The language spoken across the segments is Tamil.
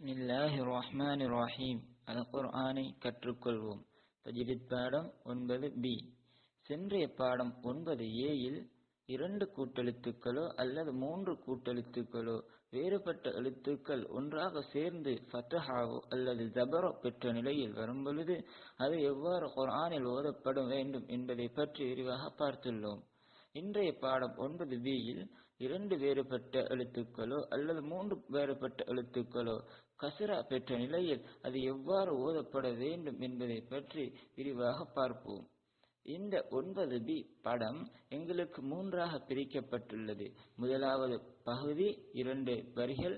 பிஸ்மில்லாஹி ரஹ்மான் ரஹீம் அல் குர்ஆனை கற்றுக்கொள்வோம். தஜ்வித் பாடம் ஒன்பது பி சென்றைய பாடம் ஒன்பது ஏயில் இரண்டு கூட்டெழுத்துக்களோ அல்லது மூன்று கூட்டெழுத்துக்களோ வேறுபட்ட எழுத்துக்கள் ஒன்றாக சேர்ந்து ஃபத்தஹாவோ அல்லது ஜபரோ பெற்ற நிலையில் வரும்பொழுது அது எவ்வாறு குர்ஆனில் ஓதப்பட வேண்டும் என்பதை பற்றி விரிவாக பார்த்துள்ளோம். இன்றைய பாடம் ஒன்பது பியில் இரண்டு வேறுபட்ட எழுத்துக்களோ அல்லது மூன்று வேறுபட்ட எழுத்துக்களோ கசரா பெற்ற நிலையில் அது எவ்வாறு ஓதப்பட வேண்டும் என்பதை பற்றி விரிவாக பார்ப்போம். இந்த ஒன்பது பி படம் எங்களுக்கு மூன்றாக பிரிக்கப்பட்டுள்ளது. முதலாவது பகுதி இரண்டு வரிகள்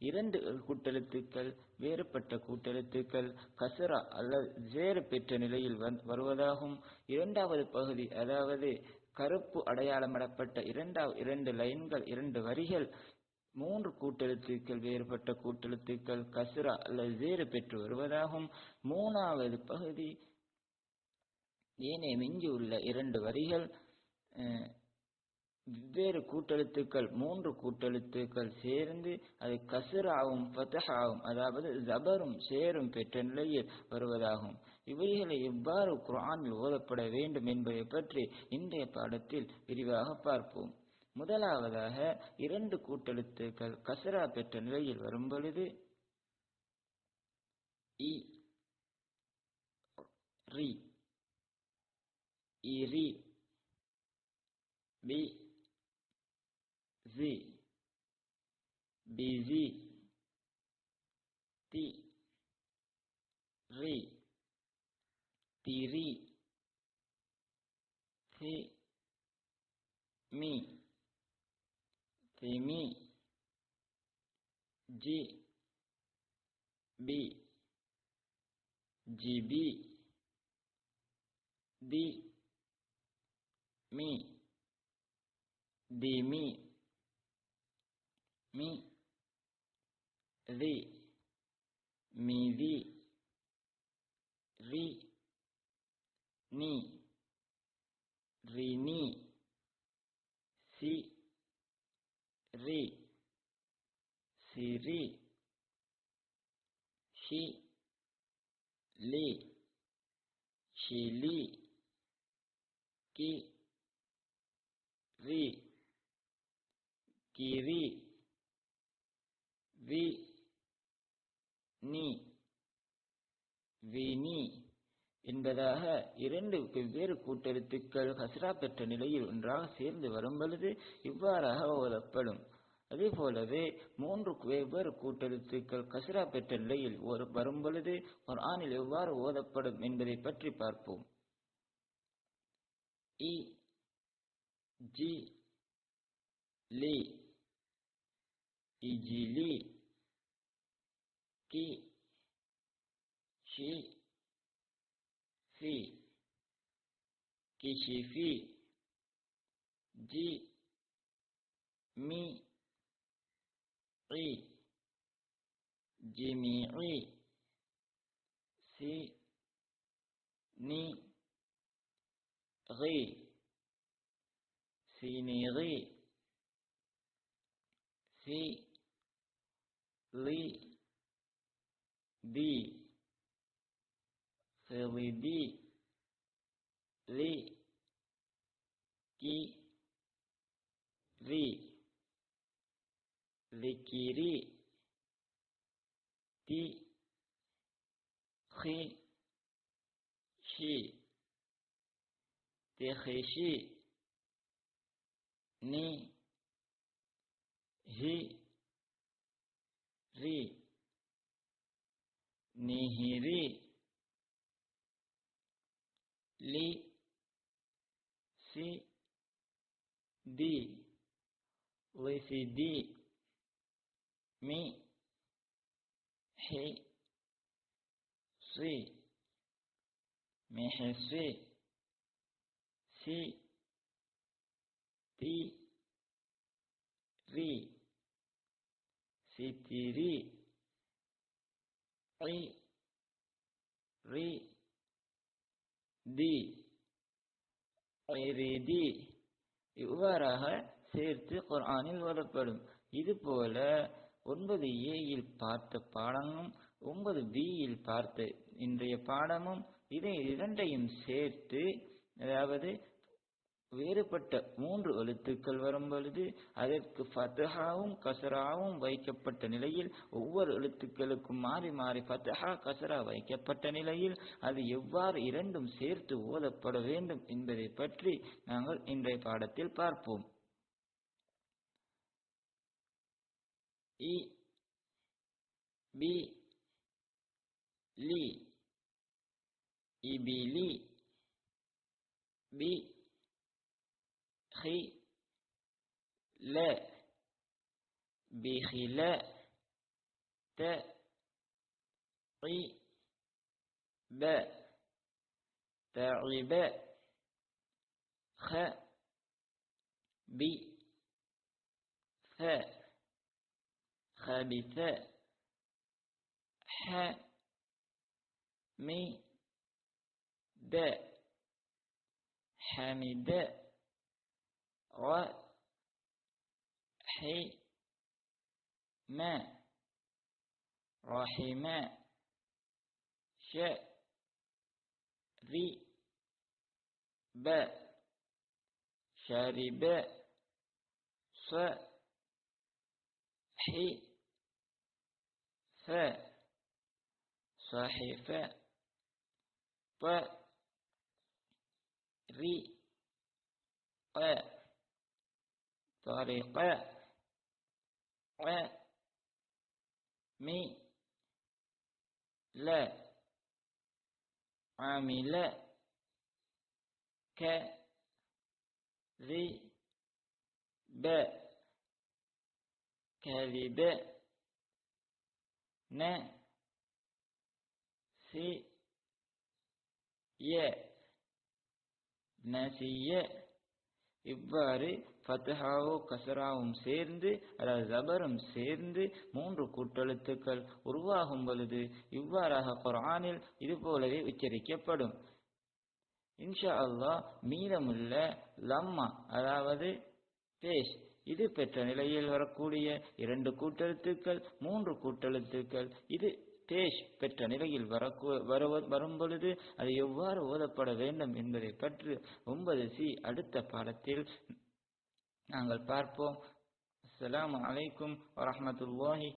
இரண்டு கூட்டெழுத்துக்கள் வேறுபட்ட கூட்டெழுத்துக்கள் கசரா அல்லது ஜேறு பெற்ற நிலையில் வருவதாகும். இரண்டாவது பகுதி அதாவது கருப்பு அடையாளமிடப்பட்ட இரண்டாவது இரண்டு லைன்கள் இரண்டு வரிகள் மூன்று கூட்டெழுத்துக்கள் வேறுபட்ட கூட்டெழுத்துக்கள் கசுரா அல்லது வேறு பெற்று வருவதாகும். மூணாவது பகுதி ஏனைய மிஞ்சியுள்ள இரண்டு வரிகள் வெவ்வேறு கூட்டெழுத்துக்கள் மூன்று கூட்டெழுத்துக்கள் சேர்ந்து அது கசுராவும் ஃபதஹாவும் அதாவது ஜபரும் சேரும் பெற்ற நிலையில் வருவதாகும். இவைகளை எவ்வாறு குரானில் ஓதப்பட வேண்டும் என்பதை பற்றி இன்றைய பாடத்தில் விரிவாக பார்ப்போம். முதலாவதாக இரண்டு கூட்டெழுத்துக்கள் கசரா பெற்ற நிலையில் வரும் பொழுது இ ரி இரி பி ஜி பிஜி தி ரி tiri themi themi ji bi jibi di mi dimi mi ri midi ri ni rini si ri siri shi li shili ki ri kiri vi ni vini என்பதாக இரண்டு வெவ்வேறு கூட்டெழுத்துக்கள் ஹஸ்ரா பெற்ற நிலையில் ஒன்றாக சேர்ந்து வரும் பொழுது இவ்வாறாக ஓதப்படும். அதே போலவே மூன்று வெவ்வேறு கூட்டெழுத்துக்கள் கசரா பெற்ற நிலையில் ஒரு வரும் பொழுது ஒரு ஆணில் எவ்வாறு ஓதப்படும் என்பதை பற்றி பார்ப்போம். இ ஜி லி இஜிலி கி ஷி fi kishifi ji mi ri jimi'i si ni ri siniri si li di Feridi Li Ki Ri Likiri Ti Khi Shi Tekhishi Ni Hi li si di li si di mi hi si mi hi si si ti ri si ti ri ri ri தி தி இவ்வாறாக சேர்த்து குர்ஆனில் ஓதப்படும் இது போல ஒன்பது ஏயில் பார்த்த பாடமும் ஒன்பது பியில் பார்த்த இன்றைய பாடமும் இதை இரண்டையும் சேர்த்து அதாவது வேறுபட்ட மூன்று எழுத்துக்கள் வரும் பொழுது அதற்கு ஃபத்ஹாவும் கசராவும் வைக்கப்பட்ட நிலையில் ஒவ்வொரு எழுத்துக்களுக்கும் மாறி மாறி ஃபத்ஹா கசரா வைக்கப்பட்ட நிலையில் அது எவ்வாறு இரண்டும் சேர்த்து ஓதப்பட வேண்டும் என்பதை பற்றி நாங்கள் இன்றைய பாடத்தில் பார்ப்போம். இ பி லி இபிலி பி خي لا بخلاء ت باء تعباء خ بي ثاء خبثاء ح مي داء حمداء رحما رحما شرب شرب صحف ري طريق طريق ع مي لا عمل ك ذي ب كذب ن سي ي نسي இவ்வாறு ஃபத்ஹாவோ கசராவும் சேர்ந்து அதாவது ஜபரும் சேர்ந்து மூன்று கூட்டெழுத்துக்கள் உருவாகும் பொழுது இவ்வாறாக குரானில் இது போலவே உச்சரிக்கப்படும். இன்ஷா அல்லாஹ் மீதமுள்ள லம்மா அதாவது பேஷ் இது பெற்ற நிலையில் வரக்கூடிய இரண்டு கூட்டெழுத்துக்கள் மூன்று கூட்டெழுத்துக்கள் இது தேஷ் பெற்ற நிலையில் வர வருவ வரும் பொழுது அது எவ்வாறு ஓதப்பட வேண்டும் என்பதை பற்றி ஒன்பது சி அடுத்த பாடத்தில் நாங்கள் பார்ப்போம். அஸ்லாம் அலைக்கும் வரமத்துல்லாஹி